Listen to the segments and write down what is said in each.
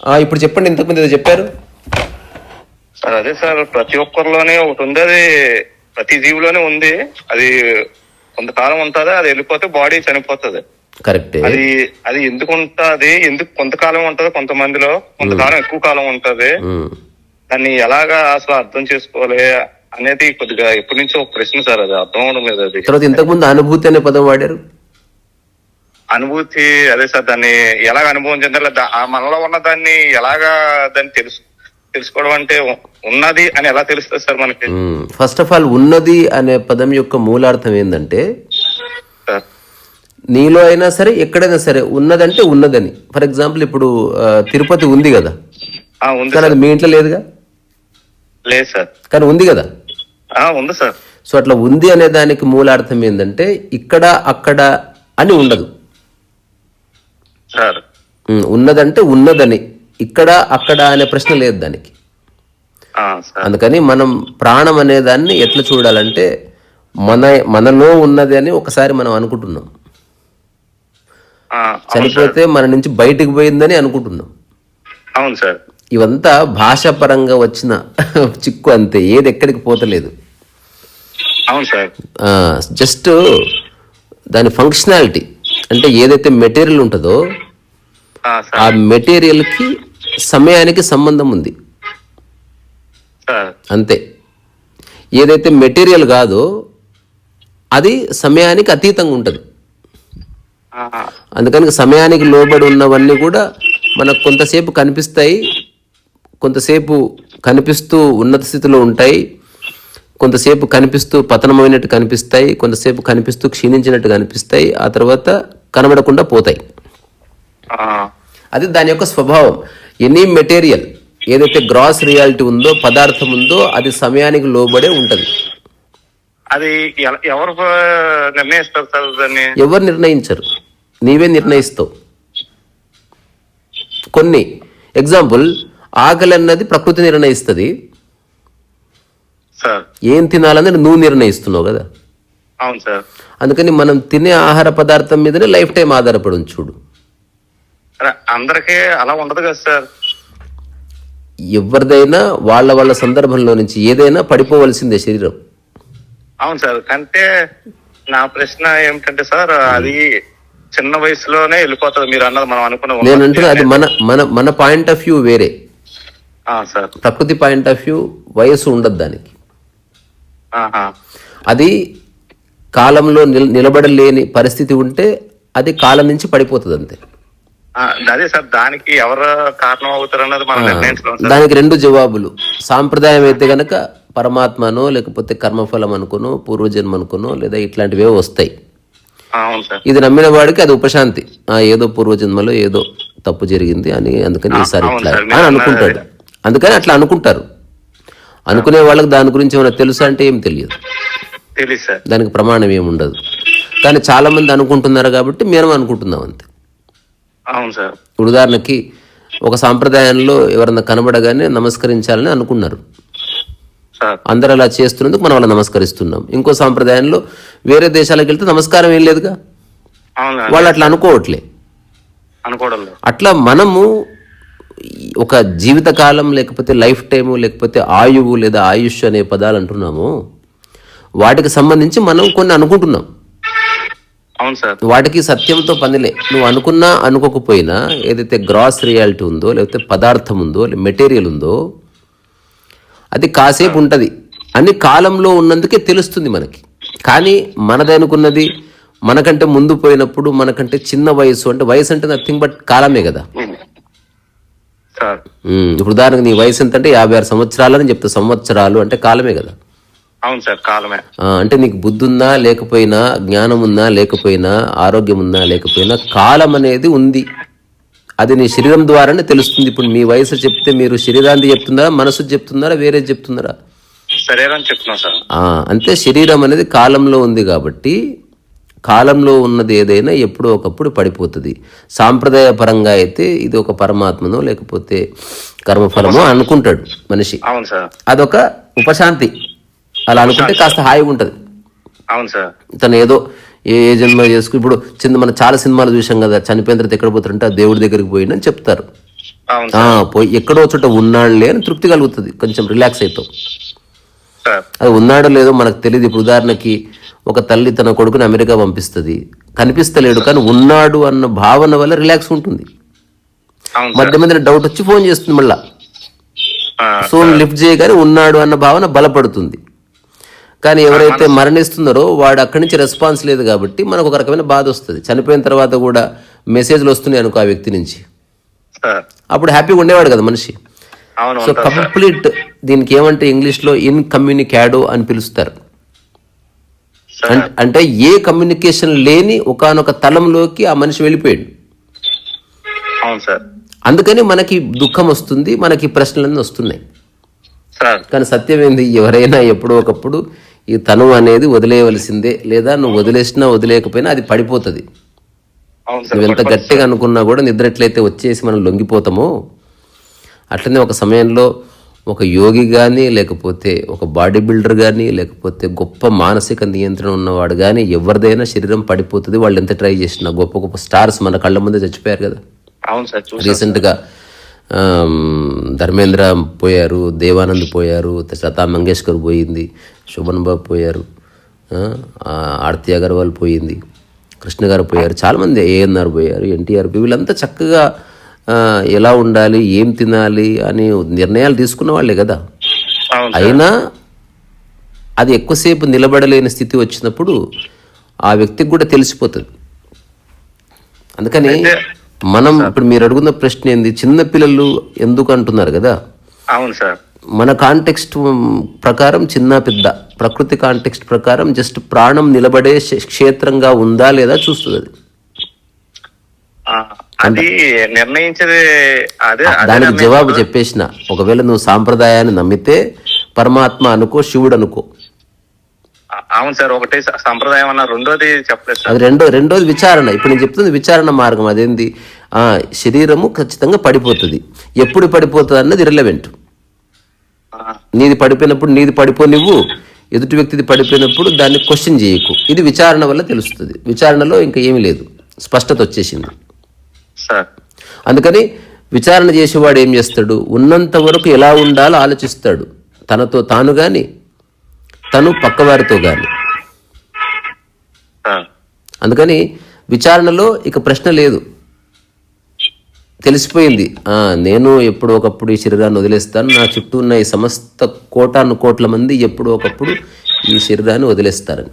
ఆ, ఇప్పుడు చెప్పండి ఇంతకుముందు ఏదో చెప్పారు? సార్ అదే సార్ ప్రతి ఒక్కరిలోనే ఒకటి ఉంది అది ప్రతి జీవిలోనే ఉంది. అది కొంతకాలం ఉంటుంది అది వెళ్ళిపోతే బాడీ చనిపోతుంది. కరెక్టే. అది అది ఎందుకు ఉంటది ఎందుకు కొంతకాలం ఉంటది కొంతమందిలో కొంతకాలం ఎక్కువ కాలం ఉంటది. దాన్ని ఎలాగా అసలు అర్థం చేసుకోవాలి అనేది కొద్దిగా ఎప్పటి నుంచో ఒక ప్రశ్న సార్ అది అర్థం అవడం లేదు అది. తర్వాత ఇంతకుముందు అనుభూతి అనే పదం వాడారు? అనుభూతి అదే సార్ దాన్ని ఎలాగ అనుభవం చెందాలి ఆ మనలో ఉన్న దాన్ని ఎలాగా దాన్ని తెలుసు తెలుసుకోవడం అంటే ఉన్నది అని ఎలా తెలుస్తుంది సార్ మనకి? ఫస్ట్ ఆఫ్ ఆల్ ఉన్నది అనే పదం యొక్క మూలార్థం ఏంటంటే నీలో అయినా సరే ఎక్కడైనా సరే ఉన్నదంటే ఉన్నదని. ఫర్ ఎగ్జాంపుల్ ఇప్పుడు తిరుపతి ఉంది కదా. కానీ అది మీ ఇంట్లో లేదుగా? లేదు సార్. కానీ ఉంది కదా? ఉంది సార్. సో అట్లా ఉంది అనే దానికి మూలార్థం ఏంటంటే ఇక్కడ అక్కడ అని ఉండదు. ఉన్నదంటే ఉన్నదని. ఇక్కడ అక్కడ అనే ప్రశ్న లేదు దానికి. అందుకని మనం ప్రాణం అనే దాన్ని ఎట్లా చూడాలంటే మన మనలో ఉన్నది అని ఒకసారి మనం అనుకుంటున్నాం. చనిపోతే మన నుంచి బయటికి పోయిందని అనుకుంటున్నాం. అవును సార్. ఇవంతా భాషాపరంగా వచ్చిన చిక్కు అంతే. ఏది ఎక్కడికి పోతలేదు. అవును సార్. జస్ట్ దాని ఫంక్షనాలిటీ అంటే ఏదైతే మెటీరియల్ ఉంటుందో ఆ, మెటీరియల్కి సమయానికి సంబంధం ఉంది. అంతే. ఏదైతే మెటీరియల్ కాదో అది సమయానికి అతీతంగా ఉంటుంది. అందుకని సమయానికి లోబడి ఉన్నవన్నీ కూడా మనకు కొంతసేపు కనిపిస్తాయి కొంతసేపు కనిపిస్తూ ఉన్నత స్థితిలో ఉంటాయి కొంతసేపు కనిపిస్తూ పతనమైనట్టు కనిపిస్తాయి కొంతసేపు కనిపిస్తూ క్షీణించినట్టు కనిపిస్తాయి ఆ తర్వాత కనబడకుండా పోతాయి. అది దాని యొక్క స్వభావం. ఎనీ మెటీరియల్ ఏదైతే గ్రాస్ రియాలిటీ ఉందో పదార్థం ఉందో అది సమయానికి లోబడే ఉంటుంది. అది ఎవరు నిర్ణయిస్తారు సార్ దాన్ని? ఎవరు నిర్ణయించరు. నీవే నిర్ణయిస్తావు. కొన్ని. ఎగ్జాంపుల్ ఆకలి అన్నది ప్రకృతి నిర్ణయిస్తుంది. ఏం తినాలన్నది నువ్వు నిర్ణయిస్తున్నావు కదా. అవును సార్. అందుకని మనం తినే ఆహార పదార్థం మీదనే లైఫ్ టైం ఆధారపడి చూడు. అందరికీ అలా ఉండదు కదా సార్. ఎవరిదైనా వాళ్ళ వాళ్ళ సందర్భంలో నుంచి ఏదైనా పడిపోవలసిందే శరీరం. అవును సార్ అంటే నా ప్రశ్న ఏమిటంటే సార్ అది చిన్న వయసులోనే వెళ్ళిపోతుంది మీరు అన్నది మనం అనుకున్న నేను అంటున్నా అది మన మన మన పాయింట్ ఆఫ్ వ్యూ వేరే. సార్. ప్రకృతి పాయింట్ ఆఫ్ వ్యూ వయస్సు ఉండదు దానికి. అది కాలంలో నిల నిలబడలేని పరిస్థితి ఉంటే అది కాలం నుంచి పడిపోతుంది అంతే అదే సార్ దానికి ఎవరు కారణం అవుతారు అన్నది మనం దానికి రెండు జవాబులు. సాంప్రదాయం అయితే గనక పరమాత్మనో లేకపోతే కర్మఫలం అనుకునో పూర్వజన్మ అనుకునో లేదా ఇట్లాంటివే వస్తాయి. ఇది నమ్మిన వాడికి అది ఉపశాంతి. ఆ ఏదో పూర్వజన్మలో ఏదో తప్పు జరిగింది అని అందుకని ఈసారి ఇట్లా అని అనుకుంటాడు అందుకని అట్లా అనుకుంటారు. అనుకునే వాళ్ళకి దాని గురించి ఏమైనా తెలుసా అంటే ఏం తెలియదు. దానికి ప్రమాణం ఏమి ఉండదు. కానీ చాలా మంది అనుకుంటున్నారు కాబట్టి మేము అనుకుంటున్నాం అంతే. అవును సార్. ఇప్పుడు ఉదాహరణకి ఒక సాంప్రదాయంలో ఎవరన్నా కనబడగానే నమస్కరించాలని అనుకున్నారు. అందరు అలా చేస్తున్నందుకు మనం అలా నమస్కరిస్తున్నాం. ఇంకో సాంప్రదాయంలో వేరే దేశాలకు వెళ్తే నమస్కారం ఏం లేదుగా? వాళ్ళు అట్లా అనుకోవట్లే. అట్లా మనము ఒక జీవితకాలం లేకపోతే లైఫ్ టైము లేకపోతే ఆయువు లేదా ఆయుష్ అనే పదాలు అంటున్నాము. వాటికి సంబంధించి మనం కొన్ని అనుకుంటున్నాం. అవును సార్. వాటికి సత్యంతో పనిలే. నువ్వు అనుకున్నా అనుకోకపోయినా ఏదైతే గ్రాస్ రియాలిటీ ఉందో లేకపోతే పదార్థం ఉందో మెటీరియల్ ఉందో అది కాసేపు ఉంటుంది. అని కాలంలో ఉన్నందుకే తెలుస్తుంది మనకి. కానీ మనది అనుకున్నది మనకంటే ముందు పోయినప్పుడు మనకంటే చిన్న వయసు అంటే వయసు అంటే నథింగ్ బట్ కాలమే కదా. ఇప్పుడు ఉదాహరణకు నీ వయసు ఎంత అంటే యాభై ఆరు సంవత్సరాలని చెప్తా. సంవత్సరాలు అంటే కాలమే కదా. అవును సార్ కాలమే. అంటే నీకు బుద్ధి ఉందా లేకపోయినా జ్ఞానం ఉందా లేకపోయినా ఆరోగ్యం ఉందా లేకపోయినా కాలం అనేది ఉంది. అది నీ శరీరం ద్వారానే తెలుస్తుంది. ఇప్పుడు మీ వయసు చెప్తే మీరు శరీరాన్ని చెప్తున్నారా మనసు చెప్తున్నారా వేరే చెప్తున్నారా? శరీరం చెప్తున్నాం సార్. అంతే శరీరం అనేది కాలంలో ఉంది కాబట్టి కాలంలో ఉన్నది ఏదైనా ఎప్పుడో ఒకప్పుడు పడిపోతుంది. సాంప్రదాయ పరంగా అయితే ఇది ఒక పరమాత్మనో లేకపోతే కర్మఫలమో అనుకుంటాడు మనిషి. అవును సార్. అదొక ఉపశాంతి. అలా అనుకుంటే కాస్త హాయిగా ఉంటుంది. అవును సార్. తను ఏదో ఏ ఏ జన్మ చేసుకుని ఇప్పుడు చిన్న మనం చాలా సినిమాలు చూసాం కదా చనిపోయిన తర్వాత ఎక్కడ పోతారంటే ఆ దేవుడి దగ్గరికి పోయిందని చెప్తారు. పోయి ఎక్కడో చోట ఉన్నాడులే అని తృప్తి కలుగుతుంది కొంచెం రిలాక్స్ అవుతాం అది ఉన్నాడో లేదో మనకు తెలియదు ఇప్పుడు ఉదాహరణకి ఒక తల్లి తన కొడుకుని అమెరికా పంపిస్తుంది. కనిపిస్తలేడు కానీ ఉన్నాడు అన్న భావన వల్ల రిలాక్స్ ఉంటుంది. మధ్య మధ్యన డౌట్ వచ్చి ఫోన్ చేస్తుంది మళ్ళా. ఫోన్ లిఫ్ట్ చేయగానే ఉన్నాడు అన్న భావన బలపడుతుంది. కానీ ఎవరైతే మరణిస్తున్నారో వాడు అక్కడి నుంచి రెస్పాన్స్ లేదు కాబట్టి మనకు ఒక రకమైన బాధ వస్తుంది. చనిపోయిన తర్వాత కూడా మెసేజ్లు వస్తున్నాయి అనుకో ఆ వ్యక్తి నుంచి. అప్పుడు హ్యాపీగా ఉండేవాడు కదా మనిషి. సో కంప్లీట్ దీనికి ఏమంటే ఇంగ్లీష్లో ఇన్ కమ్యూనికాడో అని పిలుస్తారు. అంటే ఏ కమ్యూనికేషన్ లేని ఒకానొక తలంలోకి ఆ మనిషి వెళ్ళిపోయాడు. అందుకని మనకి దుఃఖం వస్తుంది మనకి ప్రశ్నలన్నీ వస్తున్నాయి. కానీ సత్యం ఏంది? ఎవరైనా ఎప్పుడో ఒకప్పుడు ఈ తను అనేది వదిలేయవలసిందే లేదా నువ్వు వదిలేసినా వదిలేకపోయినా అది పడిపోతుంది. నువ్వు ఎంత గట్టిగా అనుకున్నా కూడా నిద్ర ఎట్లయితే వచ్చేసి మనం లొంగిపోతామో. అట్లనే ఒక సమయంలో ఒక యోగి కానీ లేకపోతే ఒక బాడీ బిల్డర్ కానీ లేకపోతే గొప్ప మానసిక నియంత్రణ ఉన్నవాడు కానీ ఎవరిదైనా శరీరం పడిపోతుంది. వాళ్ళు ఎంత ట్రై చేసినా గొప్ప గొప్ప స్టార్స్ మన కళ్ళ ముందే చచ్చిపోయారు కదా. రీసెంట్గా ధర్మేంద్ర పోయారు దేవానంద్ పోయారు లతా మంగేష్కర్ పోయింది శోభన్ బాబు పోయారు ఆరతి అగర్వాల్ పోయింది కృష్ణ గారు పోయారు చాలామంది ఏఎన్ఆర్ పోయారు ఎన్టీఆర్ వీళ్ళంతా చక్కగా ఎలా ఉండాలి ఏం తినాలి అని నిర్ణయాలు తీసుకున్న వాళ్ళే కదా. అయినా అది ఎక్కువసేపు నిలబడలేని స్థితి వచ్చినప్పుడు ఆ వ్యక్తికి కూడా తెలిసిపోతుంది. అందుకని మనం ఇప్పుడు మీరు అడుగున్న ప్రశ్న ఏంది? చిన్న పిల్లలు ఎందుకు అంటున్నారు కదా? అవును సార్. మన కాంటెక్స్ట్ ప్రకారం చిన్న పెద్ద ప్రకృతి కాంటెక్స్ట్ ప్రకారం జస్ట్ ప్రాణం నిలబడే క్షేత్రంగా ఉందా లేదా చూస్తుంది అది. అది నిర్ణయించేది దానికి జవాబు చెప్పేసిన. ఒకవేళ నువ్వు సాంప్రదాయాన్ని నమ్మితే పరమాత్మ అనుకో శివుడు అనుకో. అవును సార్ ఒకటి సంప్రదాయం అన్న రెండోది చెప్పలేదు అది రెండో రెండోది విచారణ. ఇప్పుడు నేను చెప్తుంది విచారణ మార్గం అదేంది? ఆ శరీరము ఖచ్చితంగా పడిపోతుంది. ఎప్పుడు పడిపోతుంది అన్నది రిలవెంట్ నీది పడిపోయినప్పుడు నీది పడిపో నువ్వు ఎదుటి వ్యక్తిది పడిపోయినప్పుడు దాన్ని క్వశ్చన్ చేయకు. ఇది విచారణ వల్ల తెలుస్తుంది. విచారణలో ఇంకా ఏమీ లేదు. స్పష్టత వచ్చేసింది. అందుకని విచారణ చేసేవాడు ఏం చేస్తాడు? ఉన్నంత వరకు ఎలా ఉండాలో ఆలోచిస్తాడు. తనతో తాను కానీ తను పక్కవారితో కానీ సార్ అందుకని విచారణలో ఇక ప్రశ్న లేదు. తెలిసిపోయింది. నేను ఎప్పుడో ఒకప్పుడు ఈ శరీరాన్ని వదిలేస్తాను. నా చుట్టూ ఉన్న ఈ సమస్త కోటాను కోట్ల మంది ఎప్పుడో ఒకప్పుడు ఈ శరీరాన్ని వదిలేస్తారని.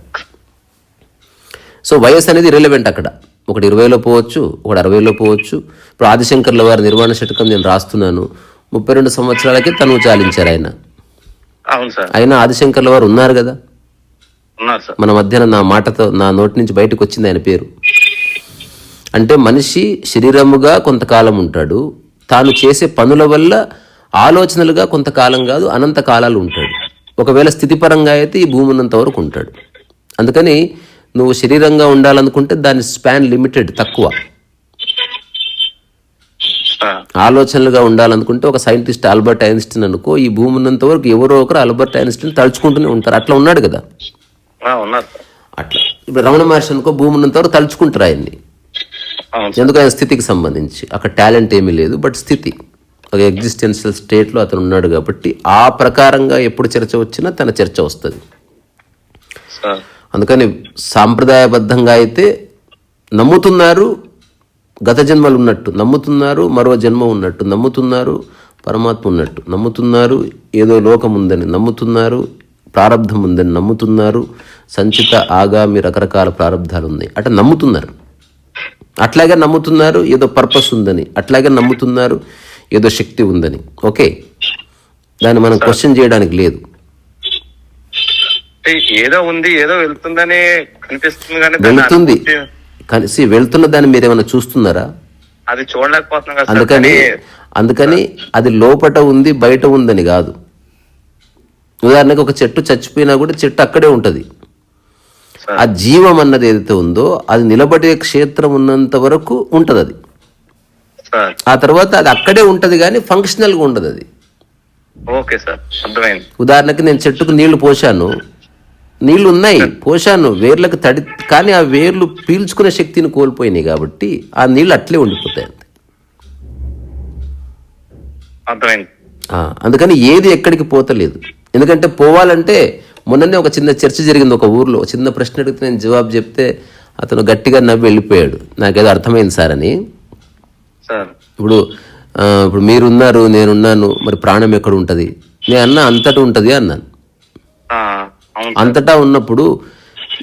సో వయసు అనేది రిలవెంట్ అక్కడ. ఒకటి ఇరవైలో పోవచ్చు ఒకటి అరవైలో పోవచ్చు. ఇప్పుడు ఆదిశంకర్ల వారి నిర్మాణ శతకం నేను రాస్తున్నాను. ముప్పై రెండు సంవత్సరాలకే తను చాలించారు ఆయన. అయినా ఆదిశంకర్ల వారు ఉన్నారు కదా? ఉన్నారు సార్. మన మధ్యన నా మాటతో నా నోటి నుంచి బయటకు వచ్చింది ఆయన పేరు. అంటే మనిషి శరీరముగా కొంతకాలం ఉంటాడు. తాను చేసే పనుల వల్ల ఆలోచనలుగా కొంతకాలం కాదు అనంత కాలాలు ఉంటాడు. ఒకవేళ స్థితిపరంగా అయితే ఈ భూమి ఉన్నంత వరకు ఉంటాడు. అందుకని నువ్వు శరీరంగా ఉండాలనుకుంటే దాని స్పాన్ లిమిటెడ్ తక్కువ. ఆలోచనలుగా ఉండాలనుకుంటే ఒక సైంటిస్ట్ ఆల్బర్ట్ ఐన్స్టీన్ అనుకో ఈ భూమి ఉన్నంత వరకు ఎవరో ఒకరు ఆల్బర్ట్ ఐన్స్టీన్ తలుచుకుంటూనే ఉంటారు. అట్లా ఉన్నాడు కదా? అట్లా. ఇప్పుడు రమణ మహర్షి అనుకో భూమి ఉన్నంత వరకు తలుచుకుంటారు ఆయన్ని. ఎందుకు ఆయన స్థితికి సంబంధించి? అక్కడ టాలెంట్ ఏమీ లేదు బట్ స్థితి. ఒక ఎగ్జిస్టెన్షియల్ స్టేట్లో అతను ఉన్నాడు కాబట్టి ఆ ప్రకారంగా ఎప్పుడు చర్చ వచ్చినా తన చర్చ వస్తుంది. అందుకని సాంప్రదాయబద్ధంగా అయితే నమ్ముతున్నారు గత జన్మలు ఉన్నట్టు నమ్ముతున్నారు మరో జన్మ ఉన్నట్టు నమ్ముతున్నారు పరమాత్మ ఉన్నట్టు నమ్ముతున్నారు ఏదో లోకం ఉందని నమ్ముతున్నారు ప్రారంధం ఉందని నమ్ముతున్నారు సంచిత ఆగామి రకరకాల ప్రారంధాలు ఉన్నాయి. అట్లా నమ్ముతున్నారు. అట్లాగే నమ్ముతున్నారు ఏదో పర్పస్ ఉందని. అట్లాగే నమ్ముతున్నారు ఏదో శక్తి ఉందని. ఓకే? దాన్ని మనం క్వశ్చన్ చేయడానికి లేదు. ఏదో ఉంది ఏదో వెళ్తుందని కనిపిస్తుంది వెళుతుంది. కలిసి వెళ్తున్న దాన్ని మీరు ఏమైనా చూస్తున్నారా? అది చూడలేకపోతున్నాం అందుకని కానీ అందుకని అది లోపట ఉంది బయట ఉందని కాదు. ఉదాహరణకు ఒక చెట్టు చచ్చిపోయినా కూడా చెట్టు అక్కడే ఉంటుంది. ఆ జీవం అన్నది ఏదైతే ఉందో అది నిలబడే క్షేత్రం ఉన్నంత వరకు ఉంటుంది అది ఆ తర్వాత అది అక్కడే ఉంటుంది కానీ ఫంక్షనల్గా ఉండదు అది ఓకే సార్ అర్థమైంది. ఉదాహరణకి నేను చెట్టుకు నీళ్ళు పోశాను. నీళ్ళు ఉన్నాయి పోశాను. వేర్లకు తడి కానీ ఆ వేర్లు పీల్చుకునే శక్తిని కోల్పోయినాయి కాబట్టి ఆ నీళ్ళు అట్లే ఉండిపోతాయి అందుకని ఏది ఎక్కడికి పోతలేదు. ఎందుకంటే పోవాలంటే మొన్ననే ఒక చిన్న చర్చ జరిగింది ఒక ఊర్లో. చిన్న ప్రశ్న అడిగితే నేను జవాబు చెప్తే అతను గట్టిగా నవ్వి వెళ్ళిపోయాడు. నాకేదో అర్థమైంది సార్ అని. ఇప్పుడు ఇప్పుడు మీరున్నారు నేనున్నాను మరి ప్రాణం ఎక్కడ ఉంటుంది? నేను అన్న అంతటా ఉంటుంది అన్నాను. అంతటా ఉన్నప్పుడు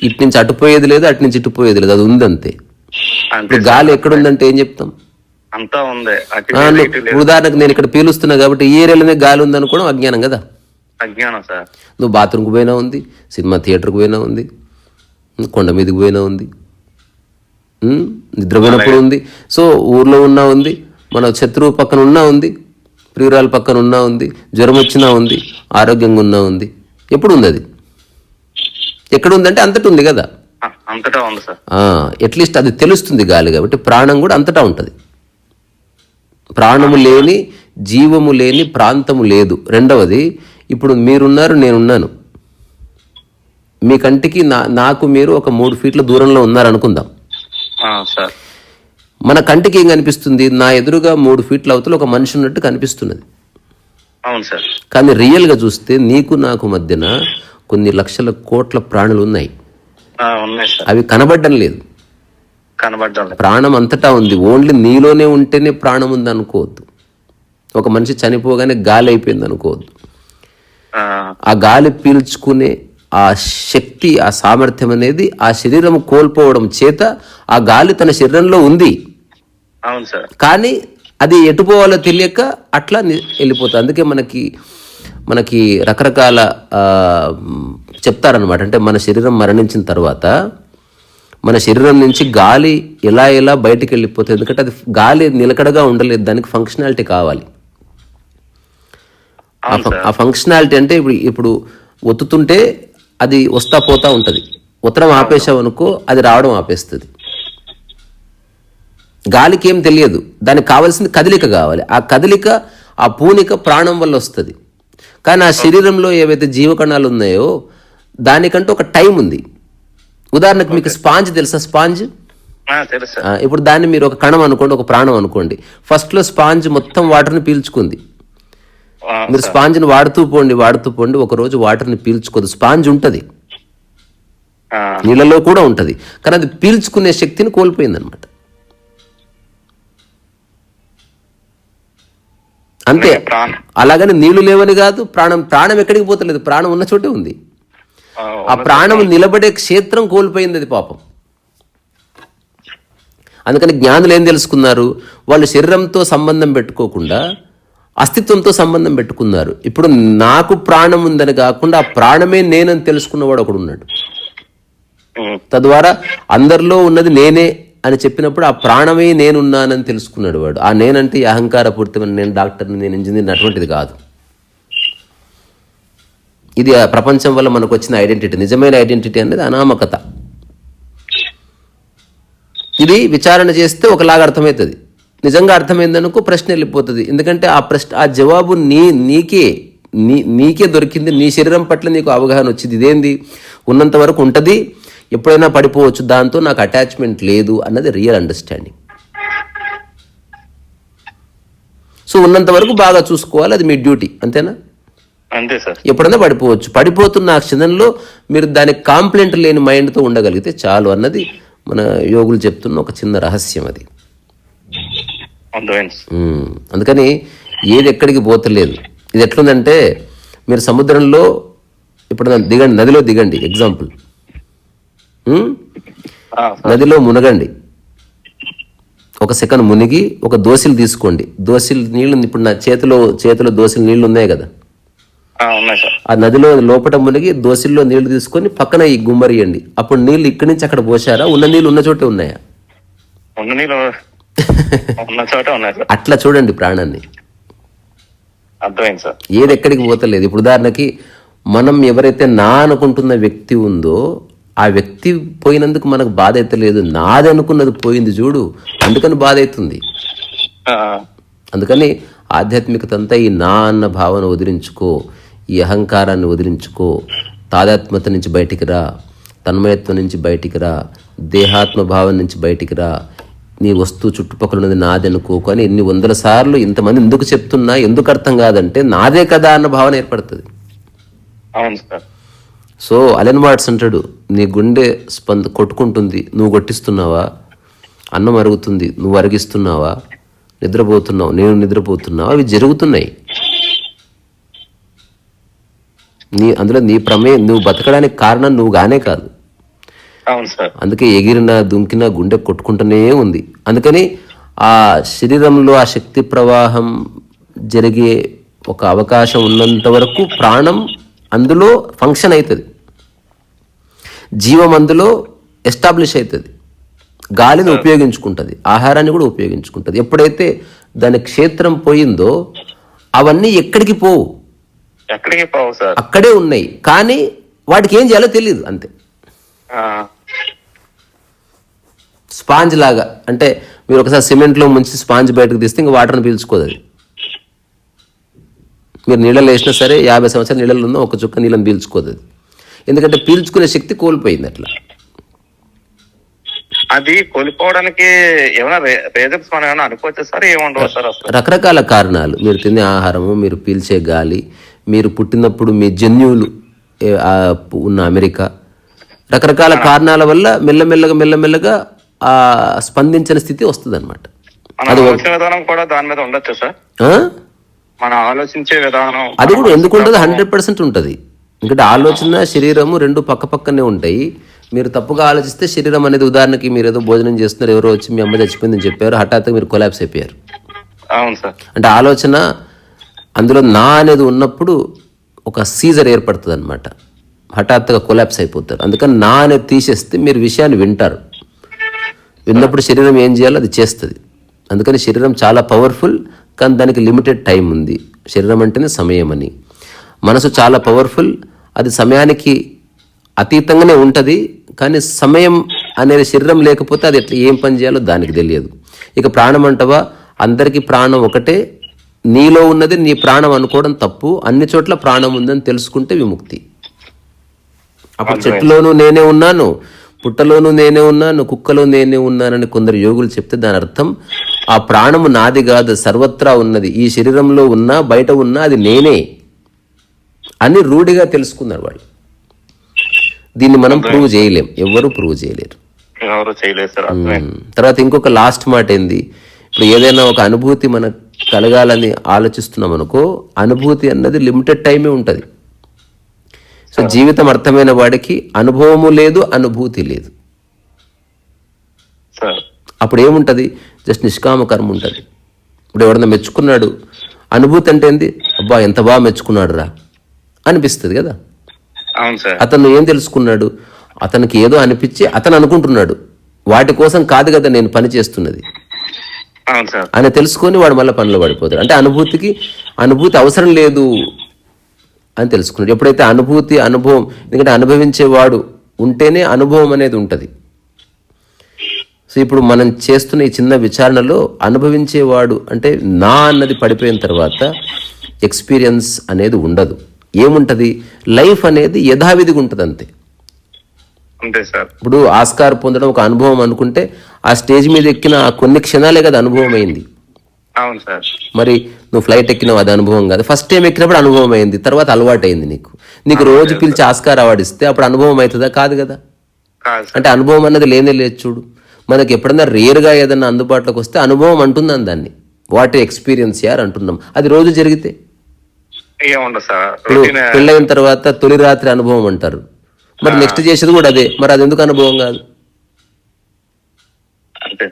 ఇటు నుంచి అటుపోయేది లేదు అటు నుంచి ఇటుపోయేది లేదు. అది ఉంది అంతే ఇప్పుడు గాలి ఎక్కడ ఉందంటే ఏం చెప్తాం? అంతా ఉంది. ఉదాహరణకు నేను ఇక్కడ పీలుస్తున్నా కాబట్టి ఈ ఏరియాలోనే గాలి ఉందనుకోవడం అజ్ఞానం కదా. అజ్ఞానం సార్. నువ్వు బాత్రూమ్కి పోయినా ఉంది సినిమా థియేటర్కి పోయినా ఉంది కొండ మీదకి పోయినా ఉంది నిద్రపోయినప్పుడు ఉంది. సో ఊర్లో ఉన్నా ఉంది మన శత్రువు పక్కన ఉన్నా ఉంది ప్రియురాల పక్కన ఉన్నా ఉంది జ్వరం వచ్చినా ఉంది ఆరోగ్యంగా ఉన్నా ఉంది. ఎప్పుడు ఉంది అది? ఎక్కడ ఉందంటే అంతటా ఉంది కదా. అంతటా ఉంది సార్. అట్లీస్ట్ అది తెలుస్తుంది గాలి కాబట్టి ప్రాణం కూడా అంతటా ఉంటుంది. ప్రాణము లేని జీవము లేని ప్రాంతము లేదు. రెండవది ఇప్పుడు మీరున్నారు నేనున్నాను. మీ కంటికి నా నాకు మీరు ఒక మూడు ఫీట్ల దూరంలో ఉన్నారనుకుందాం. మన కంటికి ఏం కనిపిస్తుంది? నా ఎదురుగా మూడు ఫీట్ల అవతల ఒక మనిషి ఉన్నట్టు కనిపిస్తున్నది. అవును సార్. కానీ రియల్గా చూస్తే నీకు నాకు మధ్యన కొన్ని లక్షల కోట్ల ప్రాణులు ఉన్నాయి. అవి కనబడడం లేదు. కనబడ్డం. ప్రాణం అంతటా ఉంది. ఓన్లీ నీలోనే ఉంటేనే ప్రాణం ఉంది అనుకోవద్దు. ఒక మనిషి చనిపోగానే గాలి అయిపోయింది అనుకోవద్దు. ఆ, గాలి పీల్చుకునే ఆ శక్తి ఆ సామర్థ్యం అనేది ఆ శరీరం కోల్పోవడం చేత ఆ గాలి తన శరీరంలో ఉంది. కానీ అది ఎటు పోవాలో తెలియక అట్లా వెళ్ళిపోతుంది అందుకే మనకి మనకి రకరకాల చెప్తారనమాట అంటే మన శరీరం మరణించిన తర్వాత మన శరీరం నుంచి గాలి ఎలా ఎలా బయటికి వెళ్ళిపోతుంది. ఎందుకంటే అది గాలి నిలకడగా ఉండలేదు. దానికి ఫంక్షనాలిటీ కావాలి. ఆ ఫంక్షనాలిటీ అంటే ఇప్పుడు ఇప్పుడు ఒత్తుతుంటే అది వస్తా పోతా ఉంటుంది. ఉత్తరం ఆపేసావు అనుకో అది రావడం ఆపేస్తుంది. గాలికి ఏం తెలియదు. దానికి కావాల్సింది కదలిక కావాలి. ఆ కదలిక ఆ పూనిక ప్రాణం వల్ల వస్తుంది. కానీ ఆ శరీరంలో ఏవైతే జీవకణాలు ఉన్నాయో దానికంటూ ఒక టైం ఉంది. ఉదాహరణకు మీకు స్పాంజ్ తెలుసా? స్పాంజ్? ఇప్పుడు దాన్ని మీరు ఒక కణం అనుకోండి ఒక ప్రాణం అనుకోండి. ఫస్ట్లో స్పాంజ్ మొత్తం వాటర్ని పీల్చుకుంది. మీరు స్పాంజ్ని వాడుతూ పోండి వాడుతూ పోండి ఒక రోజు వాటర్ని పీల్చుకోదు. స్పాంజ్ ఉంటుంది. నీళ్ళలో కూడా ఉంటుంది. కానీ అది పీల్చుకునే శక్తిని కోల్పోయింది అనమాట అంతే. అలాగని నీళ్ళు లేవని కాదు ప్రాణం ప్రాణం ఎక్కడికి పోతలేదు ప్రాణం ఉన్న చోటే ఉంది. ఆ, ప్రాణం నిలబడే క్షేత్రం కోల్పోయింది అది పాపం. అందుకని జ్ఞానులు ఏం తెలుసుకున్నారు? వాళ్ళు శరీరంతో సంబంధం పెట్టుకోకుండా అస్తిత్వంతో సంబంధం పెట్టుకున్నారు. ఇప్పుడు నాకు ప్రాణం ఉందని కాకుండా ఆ ప్రాణమే నేనని తెలుసుకున్నవాడు ఒకడు ఉన్నాడు తద్వారా అందరిలో ఉన్నది నేనే. అని చెప్పినప్పుడు ఆ ప్రాణమే నేనున్నానని తెలుసుకున్నాడు వాడు. ఆ నేనంటే ఈ అహంకారపూరితమైన నేను డాక్టర్ని నేను ఇంజనీర్ని అటువంటిది కాదు. ఇది ఆ ప్రపంచం వల్ల మనకు వచ్చిన ఐడెంటిటీ. నిజమైన ఐడెంటిటీ అనేది అనామకత. ఇది విచారణ చేస్తే ఒకలాగా అర్థమవుతుంది. నిజంగా అర్థమైందనుకో ప్రశ్న వెళ్ళిపోతుంది. ఎందుకంటే ఆ ప్రశ్న ఆ జవాబు నీ నీకే నీ నీకే దొరికింది. నీ శరీరం పట్ల నీకు అవగాహన వచ్చింది. ఇదేంది? ఉన్నంత వరకు ఉంటుంది. ఎప్పుడైనా పడిపోవచ్చు. దాంతో నాకు అటాచ్మెంట్ లేదు అన్నది రియల్ అండర్స్టాండింగ్ సో ఉన్నంత వరకు బాగా చూసుకోవాలి అది మీ డ్యూటీ అంతేనా? అంతే సార్. ఎప్పుడైనా పడిపోవచ్చు. పడిపోతున్న ఆ క్షణంలో మీరు దానికి కాంప్లైంట్ లేని మైండ్తో ఉండగలిగితే చాలు అన్నది మన యోగులు చెప్తున్న ఒక చిన్న రహస్యం అది. అందుకని ఏది ఎక్కడికి పోతలేదు. ఇది ఎట్లుందంటే మీరు సముద్రంలో ఇప్పుడు దిగండి నదిలో దిగండి ఎగ్జాంపుల్. నదిలో మునగండి. ఒక సెకండ్ మునిగి ఒక దోశలు తీసుకోండి. దోశలు నీళ్ళు ఇప్పుడు నా చేతిలో చేతిలో దోశలు నీళ్ళు ఉన్నాయి కదా? ఆ, నదిలో లోపట మునిగి దోశల్లో నీళ్ళు తీసుకొని పక్కన ఈ గుమ్మరియండి అప్పుడు నీళ్ళు ఇక్కడి నుంచి అక్కడ పోసారా? ఉన్న నీళ్ళు ఉన్న చోటే ఉన్నాయా? అట్లా చూడండి ప్రాణాన్ని. ఏది ఎక్కడికి పోతలేదు. ఇప్పుడు ఉదాహరణకి మనం ఎవరైతే నా అనుకుంటున్న వ్యక్తి ఉందో ఆ వ్యక్తి పోయినందుకు మనకు బాధ అయితే లేదు. నాది అనుకున్నది పోయింది చూడు. అందుకని బాధ అవుతుంది. అందుకని ఆధ్యాత్మికత అంతా ఈ నా అన్న భావన వదిలించుకో. ఈ అహంకారాన్ని వదిలించుకో. తాదాత్మత నుంచి బయటికి రా. తన్మయత్వం నుంచి బయటికి రా. దేహాత్మ భావం నుంచి బయటికి రా. నీ వస్తువు చుట్టుపక్కల ఉన్నది నాది అనుకోకు అని ఎన్ని వందల సార్లు ఇంతమంది ఎందుకు చెప్తున్నా ఎందుకు అర్థం కాదంటే నాదే కదా అన్న భావన ఏర్పడుతుంది. అవును సార్. సో అలెన్ వాట్స్ అంటాడు నీ గుండె స్పంద కొట్టుకుంటుంది నువ్వు కొట్టిస్తున్నావా అన్నం అరుగుతుంది నువ్వు అరిగిస్తున్నావా? నిద్రపోతున్నావు నేను నిద్రపోతున్నావా? అవి జరుగుతున్నాయి. నీ అందులో నీ ప్రమేయం నువ్వు బతకడానికి కారణం నువ్వు గానే కాదు. అందుకే ఎగిరినా దుంకినా గుండె కొట్టుకుంటూనే ఉంది. అందుకని ఆ శరీరంలో ఆ శక్తి ప్రవాహం జరిగే ఒక అవకాశం ఉన్నంత వరకు ప్రాణం అందులో ఫంక్షన్ అవుతుంది. జీవం అందులో ఎస్టాబ్లిష్ అవుతుంది. గాలిని ఉపయోగించుకుంటుంది. ఆహారాన్ని కూడా ఉపయోగించుకుంటుంది. ఎప్పుడైతే దాని క్షేత్రం పోయిందో అవన్నీ ఎక్కడికి పోవు. ఎక్కడికి పోవు సార్. అక్కడే ఉన్నాయి. కానీ వాటికి ఏం చేయాలో తెలియదు అంతే. స్పాంజ్ లాగా. అంటే మీరు ఒకసారి సిమెంట్లో ముంచి స్పాంజ్ బయటకు తీస్తే ఇంకా వాటర్ని పీల్చుకోదు అది. మీరు నీళ్ళలో వేసినా సరే యాభై సంవత్సరాలు నీళ్ళలో ఉందో ఒక చుక్క నీళ్ళని పీల్చుకోదు అది. ఎందుకంటే పీల్చుకునే శక్తి కోల్పోయింది అట్లా. అది కోల్పోవడానికి ఏమైనా రీజన్స్ మనం ఏమైనా అనుకోవచ్చా సార్? ఏముండవు సార్ రకరకాల కారణాలు. మీరు తినే ఆహారము మీరు పీల్చే గాలి మీరు పుట్టినప్పుడు మీ జన్యువులు ఉన్న అమెరికా. రకరకాల కారణాల వల్ల మెల్లమెల్లగా మెల్లమెల్లగా ఆ స్పందించని స్థితి వస్తుంది అనమాట మన ఆలోచన విధానం కూడా దాని మీద ఉండొచ్చా సార్? మన ఆలోచించే విధానం అది కూడా ఎందుకు ఉంటుంది హండ్రెడ్ పర్సెంట్ ఉంటుంది. ఎందుకంటే ఆలోచన శరీరము రెండు పక్క పక్కనే ఉంటాయి. మీరు తప్పుగా ఆలోచిస్తే శరీరం అనేది ఉదాహరణకి మీరు ఏదో భోజనం చేస్తున్నారు ఎవరో వచ్చి మీ అమ్మ చచ్చిపోయిందని చెప్పారు హఠాత్తుగా మీరు కొలాప్స్ అయిపోయారు. అవును సార్. అంటే ఆలోచన అందులో నా అనేది ఉన్నప్పుడు ఒక సీజర్ ఏర్పడుతుంది అనమాట హఠాత్తుగా కొలాప్స్ అయిపోతారు. అందుకని నా అనేది తీసేస్తే మీరు విషయాన్ని వింటారు. విన్నప్పుడు శరీరం ఏం చేయాలో అది చేస్తుంది. అందుకని శరీరం చాలా పవర్ఫుల్ కానీ దానికి లిమిటెడ్ టైం ఉంది. శరీరం అంటేనే సమయం అని మనసు చాలా పవర్ఫుల్ అది సమయానికి అతీతంగానే ఉంటుంది కానీ సమయం అనేది శరీరం లేకపోతే అది ఎట్లా ఏం పని చేయాలో దానికి తెలియదు. ఇక ప్రాణం అంటవా అందరికీ ప్రాణం ఒకటే నీలో ఉన్నది నీ ప్రాణం అనుకోవడం తప్పు అన్ని చోట్ల ప్రాణం ఉందని తెలుసుకుంటే విముక్తి. అప్పుడు చెట్టులోనూ నేనే ఉన్నాను పుట్టలోనూ నేనే ఉన్నాను కుక్కలో నేనే ఉన్నానని కొందరు యోగులు చెప్తే దాని అర్థం ఆ ప్రాణము నాది కాదు సర్వత్రా ఉన్నది ఈ శరీరంలో ఉన్నా బయట ఉన్నా అది నేనే. అని రూఢిగా తెలుసుకున్నారు వాళ్ళు దీన్ని మనం ప్రూవ్ చేయలేం. ఎవ్వరూ ప్రూవ్ చేయలేరు. ఎవరు. తర్వాత ఇంకొక లాస్ట్ మాట ఏంది? ఇప్పుడు ఏదైనా ఒక అనుభూతి మనకు కలగాలని ఆలోచిస్తున్నాం అనుకో అనుభూతి అన్నది లిమిటెడ్ టైమే ఉంటుంది. సో జీవితం అర్థమైన వాడికి అనుభవము లేదు అనుభూతి లేదు. అప్పుడు ఏముంటుంది? జస్ట్ నిష్కామ కర్మ ఉంటుంది. ఇప్పుడు ఎవడన్నా మెచ్చుకున్నాడు అనుభూతి అంటే ఏంది? అబ్బా ఎంత బాగా మెచ్చుకున్నాడు రా అనిపిస్తుంది కదా? అతను ఏం తెలుసుకున్నాడు? అతనికి ఏదో అనిపించి అతను అనుకుంటున్నాడు. వాటి కోసం కాదు కదా నేను పని చేస్తున్నది. అని తెలుసుకొని వాడు మళ్ళీ పనిలో పడిపోతాడు. అంటే అనుభూతికి అనుభూతి అవసరం లేదు అని తెలుసుకున్నాడు. ఎప్పుడైతే అనుభూతి అనుభవం ఎందుకంటే అనుభవించేవాడు ఉంటేనే అనుభవం అనేది ఉంటుంది. సో ఇప్పుడు మనం చేస్తున్న ఈ చిన్న విచారణలో అనుభవించేవాడు అంటే నా అన్నది పడిపోయిన తర్వాత ఎక్స్పీరియన్స్ అనేది ఉండదు. ఏముంటుంది? లైఫ్ అనేది యథావిధిగా ఉంటుంది అంతే ఇప్పుడు ఆస్కార్ పొందడం ఒక అనుభవం అనుకుంటే ఆ స్టేజ్ మీద ఎక్కిన ఆ కొన్ని క్షణాలే కదా అనుభవం అయింది. అవును సార్. మరి నువ్వు ఫ్లైట్ ఎక్కినావు అది అనుభవం కాదు. ఫస్ట్ టైం ఎక్కినప్పుడు అనుభవం అయింది తర్వాత అలవాటు అయింది నీకు. నీకు రోజు పిలిచి ఆస్కార్ అవార్డు ఇస్తే అప్పుడు అనుభవం అవుతుందా? కాదు కదా. అంటే అనుభవం అన్నది లేనే లేదు చూడు. మనకి ఎప్పుడన్నా రేరుగా ఏదన్నా అందుబాటులోకి వస్తే అనుభవం అంటున్నాం దాన్ని. వాట్ ఎక్స్పీరియన్స్ యార్ అంటున్నాం. అది రోజు జరిగితే. ఏముండదు సార్. పెళ్ళైన తర్వాత తొలి రాత్రి అనుభవం అంటారు. మరి నెక్స్ట్ చేసేది కూడా అదే. మరి అది ఎందుకు అనుభవం కాదు? అంతే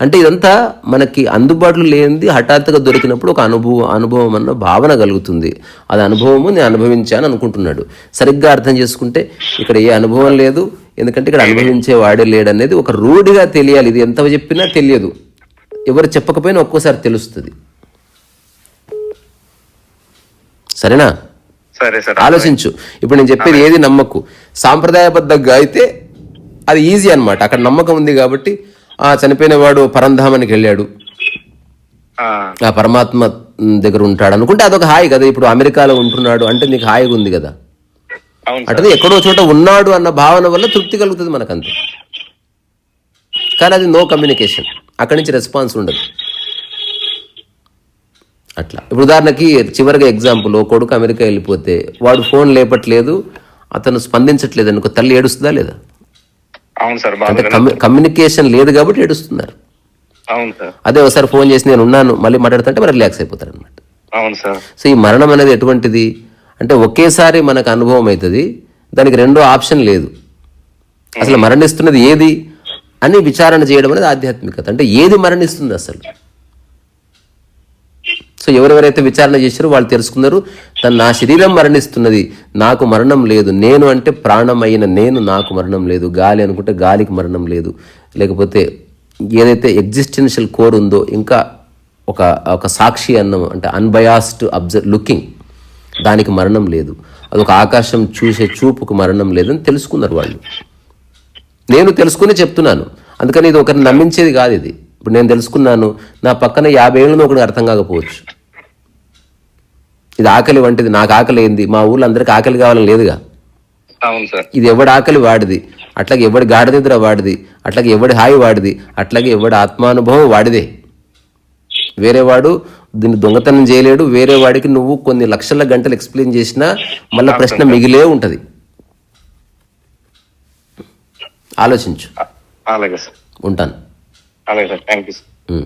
అంటే ఇదంతా మనకి అందుబాటులో లేనిది హఠాత్తుగా దొరికినప్పుడు ఒక అనుభవం అనుభవం అన్న భావన కలుగుతుంది. అది అనుభవము నేను అనుభవించాను అనుకుంటున్నాడు. సరిగ్గా అర్థం చేసుకుంటే ఇక్కడ ఏ అనుభవం లేదు. ఎందుకంటే ఇక్కడ అనుభవించే వాడే లేడనేది ఒక రూఢిగా తెలియాలి. ఇది ఎంత చెప్పినా తెలియదు. ఎవరు చెప్పకపోయినా ఒక్కోసారి తెలుస్తుంది. సరేనా? సరే సార్. ఆలోచించు. ఇప్పుడు నేను చెప్పేది ఏది నమ్మకు. సాంప్రదాయబద్ధంగా అయితే అది ఈజీ అన్నమాట. అక్కడ నమ్మకం ఉంది కాబట్టి ఆ చనిపోయిన వాడు పరంధామానికి వెళ్ళాడు. ఆ, పరమాత్మ దగ్గర ఉంటాడు అనుకుంటే అదొక హాయి కదా. ఇప్పుడు అమెరికాలో ఉంటున్నాడు అంటే నీకు హాయిగా ఉంది కదా. అంటే ఎక్కడో చోట ఉన్నాడు అన్న భావన వల్ల తృప్తి కలుగుతుంది మనకంతే. కానీ అది నో కమ్యూనికేషన్ అక్కడి నుంచి రెస్పాన్స్ ఉండదు. అట్లా. ఇప్పుడు ఉదాహరణకి చివరిగా ఎగ్జాంపుల్ ఓ కొడుకు అమెరికా వెళ్ళిపోతే వాడు ఫోన్ లేపట్లేదు అతను స్పందించట్లేదు అనుకో తల్లి ఏడుస్తుందా లేదా? అవును సార్ అంటే కమ్యూనికేషన్ లేదు కాబట్టి ఏడుస్తున్నారు. అవును సార్. అదే ఒకసారి ఫోన్ చేసి నేను ఉన్నాను మళ్ళీ మాట్లాడుతుంటే మరి రిలాక్స్ అయిపోతారు అనమాట అవును సార్. సో ఈ మరణం అనేది ఎటువంటిది? అంటే ఒకేసారి మనకు అనుభవం అవుతుంది దానికి రెండో ఆప్షన్ లేదు. అసలు మరణిస్తున్నది ఏది అని విచారణ చేయడం అనేది ఆధ్యాత్మికత. అంటే ఏది మరణిస్తుంది అసలు? సో ఎవరెవరైతే విచారణ చేశారో వాళ్ళు తెలుసుకున్నారు తన నా శరీరం మరణిస్తున్నది నాకు మరణం లేదు నేను అంటే ప్రాణమైన నేను నాకు మరణం లేదు గాలి అనుకుంటే గాలికి మరణం లేదు. లేకపోతే ఏదైతే ఎగ్జిస్టెన్షియల్ కోర్ ఉందో ఇంకా ఒక ఒక సాక్షి అన్నం అంటే అన్బయాస్డ్ అబ్జర్వ్ లుకింగ్ దానికి మరణం లేదు. అదొక ఆకాశం చూసే చూపుకు మరణం లేదని తెలుసుకున్నారు వాళ్ళు. నేను తెలుసుకుని చెప్తున్నాను. అందుకని ఇది ఒకరిని నమ్మించేది కాదు ఇది. ఇప్పుడు నేను తెలుసుకున్నాను నా పక్కన యాభై ఏళ్ళను ఒకటి అర్థం కాకపోవచ్చు. ఇది ఆకలి వంటిది నాకు ఆకలి ఏంది మా ఊళ్ళో అందరికి ఆకలి కావాలని లేదుగా. ఇది ఎవడి ఆకలి వాడిది? అట్లాగే ఎవడి గాఢనిద్ర వాడిది? అట్లాగే ఎవడి హాయి వాడిది? అట్లాగే ఎవడి ఆత్మానుభవం వాడిదే. వేరే వాడు దీన్ని దొంగతనం చేయలేడు. వేరే వాడికి నువ్వు కొన్ని లక్షల గంటలు ఎక్స్ప్లెయిన్ చేసినా మళ్ళీ ప్రశ్న మిగిలే ఉంటుంది. ఆలోచించు. అలాగే సార్. ఉంటాను. అలాగే సార్. Thank you.